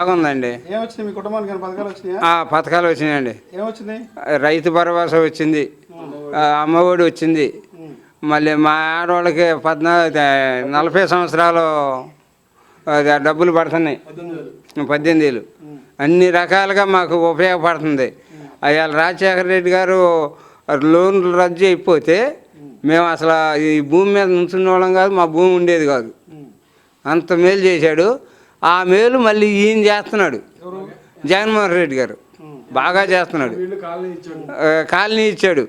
బాగుందండి. ఏమొచ్చినాయి? మీ కుటుంబానికి ఏమైనా పథకాలు వచ్చినాయా? ఆ, పథకాలు వచ్చినాయండి. రైతు భరోసా వచ్చింది. ఆ, అమ్మఒడి వచ్చింది. మళ్ళీ మా ఆడవాళ్ళకి పద్నాలుగు నలభై సంవత్సరాలు అది డబ్బులు పడుతున్నాయి. పద్దెనిమిది వేలు. అన్ని రకాలుగా మాకు ఉపయోగపడుతుంది. అయ్యాల రాజశేఖర రెడ్డి గారు లోన్లు రద్దు అయిపోతే మేము అసలు ఈ భూమి మీద నుంచున్న వాళ్ళం కాదు మా భూమి ఉండేది కాదు. అంత మేలు చేశాడు. ఆ మేలు మళ్ళీ ఈయన చేస్తున్నాడు. జగన్మోహన్ రెడ్డి గారు. బాగా చేస్తున్నాడు. కాలనీ ఇచ్చాడు.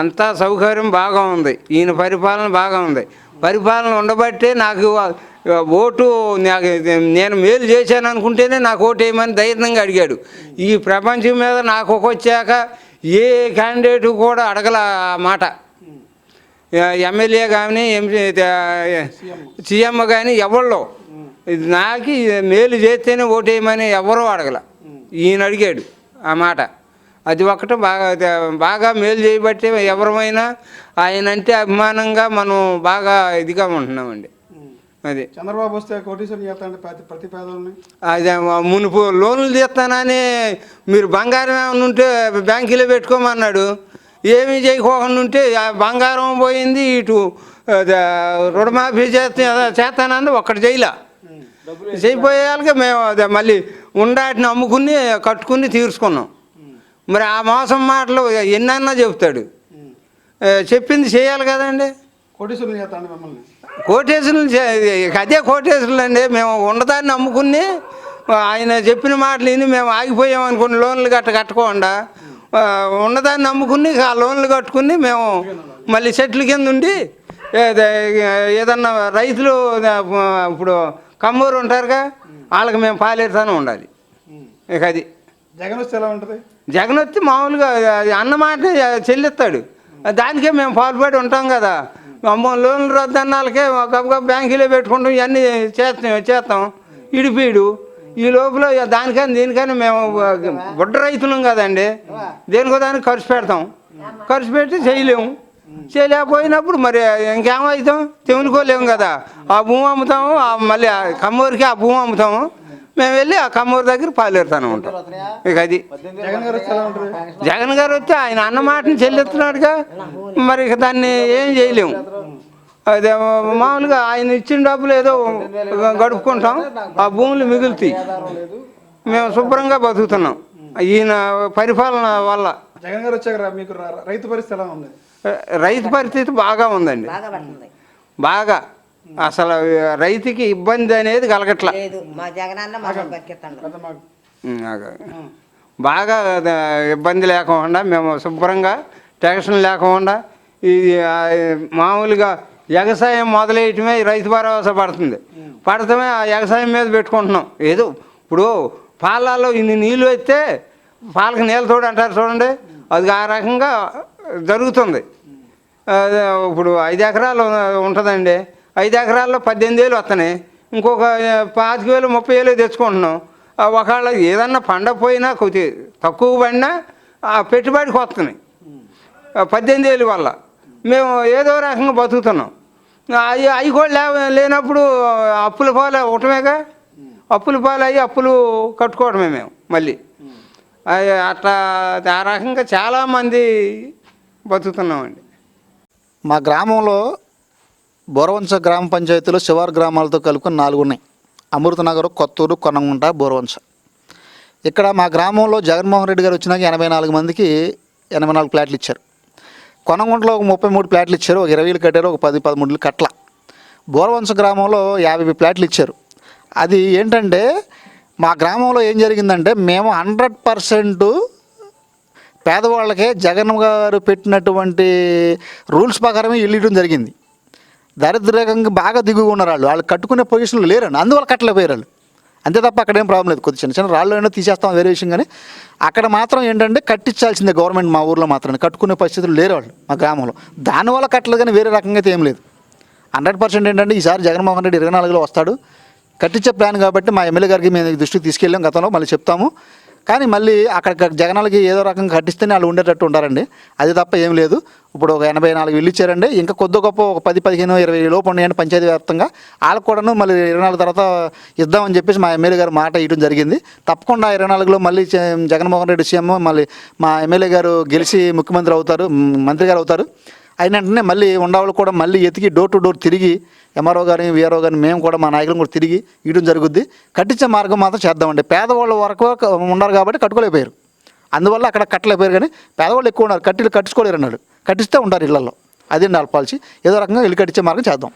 అంతా సౌకర్యం బాగా ఉంది. ఈయన పరిపాలన బాగా ఉంది. పరిపాలన ఉండబట్టే నాకు ఓటు నాకు నేను మేలు చేశాను అనుకుంటేనే నాకు ఓటు వేయమని ధైర్యంగా అడిగాడు. ఈ ప్రపంచం మీద నాకు ఒక వచ్చాక ఏ క్యాండిడేట్ కూడా అడగల మాట. ఎమ్మెల్యే కానీ ఎంపీ సీఎం. కానీ ఎవరిలో ఇది నాకు మేలు చేస్తేనే ఓటేయమని ఎవరూ అడగల. ఈయన అడిగాడు ఆ మాట. అది ఒకటి బాగా బాగా మేలు చేయబట్టి ఎవరమైనా ఆయన అంటే అభిమానంగా మనం బాగా ఇదిగా ఉంటున్నామండి. అది. చంద్రబాబు వస్తే కోటీశ్వరం చేస్తాంటే ప్రతి పేదలని అదే మునుపు లోన్లు తీస్తానని మీరు బంగారం ఏమైనా ఉంటే బ్యాంకులో పెట్టుకోమన్నాడు. ఏమీ చేయకోకుండా ఉంటే బంగారం పోయింది ఇటు రుణమాఫీ చేస్తే చేస్తానంది ఒక్కటి చేయలే. చేయిపోయేయాలకి మేము అదే మళ్ళీ ఉండాటిని అమ్ముకుని కట్టుకుని తీర్చుకున్నాం. మరి ఆ మోసం మాటలు ఎన్నన్నా చెబుతాడు చెప్పింది చేయాలి కదండి. కోటేశ్వరులు అదే కోటేశ్వరులు అండి మేము ఉన్నదాన్ని అమ్ముకుని ఆయన చెప్పిన మాటలు విని మేము ఆగిపోయాం అనుకుని లోన్లు గట్ట కట్టకుండా ఆ, ఉన్నదాన్ని అమ్ముకుని ఆ లోన్లు కట్టుకుని మేము మళ్ళీ చెట్ల కింద ఉండి ఏద- ఏదన్నా రైతులు ఇప్పుడు కమ్మూరు ఉంటారుగా వాళ్ళకి మేము పాలేరుతానే ఉండాలి. ఇక అది. జగన్ వస్తే ఎలా ఉంటుంది? జగన్ వచ్చి మామూలుగా అది అన్నమాట చెల్లిస్తాడు. దానికే మేము పాల్పడి ఉంటాం కదా. అమ్మో లోన్లు రద్దు అన్నాళ్ళకే ఒక బ్యాంకులో పెట్టుకుంటాం ఇవన్నీ చేస్తాం చేస్తాం. ఇడిపీడు. ఈ లోపల దానికని దీనికని మేము బుడ్డ రైతులం కదండి. దేనికో దానికి ఖర్చు పెడతాం. ఖర్చు పెట్టి చేయలేము. చేయలేకపోయినప్పుడు మరి ఇంకేమవుతాం తెములుకోలేము కదా. ఆ భూమి అమ్ముతాము ఆ మళ్ళీ ఆ కమ్మూరికి ఆ భూమి అమ్ముతాము. మేము వెళ్ళి ఆ కమ్మూరు దగ్గర పాలేరుతాను ఉంటాం. ఇక అది. జగన్ గారు వస్తే ఆయన అన్న మాటని చెల్లిస్తున్నాడుగా. మరి ఇక దాన్ని ఏం చేయలేము. అదే మామూలుగా ఆయన ఇచ్చిన డబ్బులు ఏదో గడుపుకుంటాం. ఆ భూములు మిగులుతాయి. మేము శుభ్రంగా బతుకుతున్నాం. ఈయన పరిపాలన వల్ల. జగన్ గారు వచ్చాక మీకు రైతు పరిస్థితి ఎలా ఉంది? రైతు పరిస్థితి బాగా ఉందండి. బాగా పడుతుంది. బాగా. అసలు రైతుకి ఇబ్బంది అనేది కలగట్ల. లేదు మా జగనన్న మాకు బతికిస్తాడు పెద్ద మాకు. ఉమ్, అదే. బాగా ఇబ్బంది లేకుండా మేము శుభ్రంగా టెన్షన్ లేకుండా ఇది మామూలుగా వ్యవసాయం మొదలెయటమే ఈ రైతు భరోసా పడుతుంది. పడటమే ఆ వ్యవసాయం మీద పెట్టుకుంటున్నాం. ఏదో ఇప్పుడు పాలలో ఇన్ని నీళ్ళు వస్తే పాలకు నీళ్ళ తోడు అంటారు చూడండి. అది ఆ రకంగా జరుగుతుంది. ఇప్పుడు ఐదు ఎకరాలు ఉంటుందండి. ఐదు ఎకరాల్లో పద్దెనిమిది వేలు వస్తున్నాయి ఇంకొక పాతిక వేలు ముప్పై వేలు తెచ్చుకుంటున్నాం. ఆ, ఒకవేళ ఏదన్నా పండకపోయినా కొద్ది తక్కువ పడినా ఆ పెట్టుబడికి వస్తున్నాయి పద్దెనిమిది వేలు వల్ల. మేము ఏదో రకంగా బతుకుతున్నాం. అవి అవి కూడా లేనప్పుడు అప్పుల పాలు ఒకటమేగా? అప్పుల పాలు అయ్యి అప్పులు కట్టుకోవడమే మేము మళ్ళీ. అట్లా ఆ రకంగా చాలామంది బతుకుతున్నామండి. మా గ్రామంలో బోరవంశ గ్రామ పంచాయతీలో శివారు గ్రామాలతో కలుపుకొని నాలుగు ఉన్నాయి అమృతనగర్ కొత్తూరు కొనంగుంట బోరవంశ ఇక్కడ మా గ్రామంలో జగన్మోహన్ రెడ్డి గారు వచ్చినాక ఎనభై నాలుగు మందికి ఎనభై నాలుగు ప్లాట్లు ఇచ్చారు. కొనంగుంటలో ఒక ముప్పై మూడు ప్లాట్లు ఇచ్చారు ఒక ఇరవైలు కట్టారు ఒక పది పదమూడులు కట్ల బోరవంశ గ్రామంలో యాభై ప్లాట్లు ఇచ్చారు. అది ఏంటంటే మా గ్రామంలో ఏం జరిగిందంటే మేము హండ్రెడ్ పర్సెంట్ పేదవాళ్ళకే జగన్ గారు పెట్టినటువంటి రూల్స్ ప్రకారమే ఇల్లు ఇవ్వడం జరిగింది. దరిద్రంగా బాగా దిగువ ఉన్నారు వాళ్ళు వాళ్ళు కట్టుకునే పొజిషన్లో లేరండి అందువల్ల కట్టలేకపోయారు వాళ్ళు. అంతే తప్ప అక్కడ ఏం ప్రాబ్లం లేదు. కొద్ది చిన్న చిన్న రాళ్ళు అయినా తీసేస్తాం వేరే విషయం కానీ అక్కడ మాత్రం ఏంటంటే కట్టించాల్సిందే గవర్నమెంట్ మా ఊర్లో మాత్రం కట్టుకునే పరిస్థితులు లేరు వాళ్ళు మా గ్రామంలో. దానివల్ల కట్టలేదు కానీ వేరే రకంగా అయితే ఏం లేదు. హండ్రెడ్ పర్సెంట్ ఏంటంటే ఈసారి జగన్మోహన్ రెడ్డి ఇరవై నాలుగులో వస్తాడు. కట్టించే ప్లాన్ కాబట్టి మా ఎమ్మెల్యే గారికి మేము దృష్టికి తీసుకెళ్ళాం గతంలో మళ్ళీ చెప్తాము. కానీ మళ్ళీ అక్కడ జగనాలకి ఏదో రకంగా కట్టిస్తేనే వాళ్ళు ఉండేటట్టు ఉంటారండి అది తప్ప ఏం లేదు. ఇప్పుడు ఒక ఎనభై నాలుగు ఇల్లు ఇచ్చారండి. ఇంకా కొద్ది గొప్ప ఒక పది పదిహేను ఇరవై లోపు ఉన్నాయండి పంచాయతీ వ్యాప్తంగా. వాళ్ళకు కూడాను మళ్ళీ ఇరవై నాలుగు తర్వాత ఇద్దామని చెప్పేసి మా ఎమ్మెల్యే గారు మాట ఇవ్వడం జరిగింది. తప్పకుండా ఇరవై నాలుగులో మళ్ళీ జగన్మోహన్ రెడ్డి సీఎం మళ్ళీ మా ఎమ్మెల్యే గారు గెలిచి ముఖ్యమంత్రి అవుతారు మంత్రి గారు అవుతారు. అయిన వెంటనే మళ్ళీ ఉండవాళ్ళు కూడా మళ్ళీ ఎతికి డోర్ టు డోర్ తిరిగి ఎంఆర్ఓ గారిని వీఆర్ఓ గారిని మేము కూడా మా నాయకులను కూడా తిరిగి ఇవ్వడం జరుగుద్ది. కట్టించే మార్గం మాత్రం చేద్దామండి. పేదవాళ్ళ వరకు ఉన్నారు కాబట్టి కట్టుకోలేకపోయారు. అందువల్ల అక్కడ కట్టలేకపోయారు కానీ పేదవాళ్ళు ఎక్కువ ఉన్నారు. కట్టిలు కట్టించుకోలేరు అన్నాడు కట్టిస్తే ఉంటారు ఇళ్ళలో. అదే వాళ్ళ పాలసీ ఏదో రకంగా ఇల్లు కట్టించే మార్గం చేద్దాం.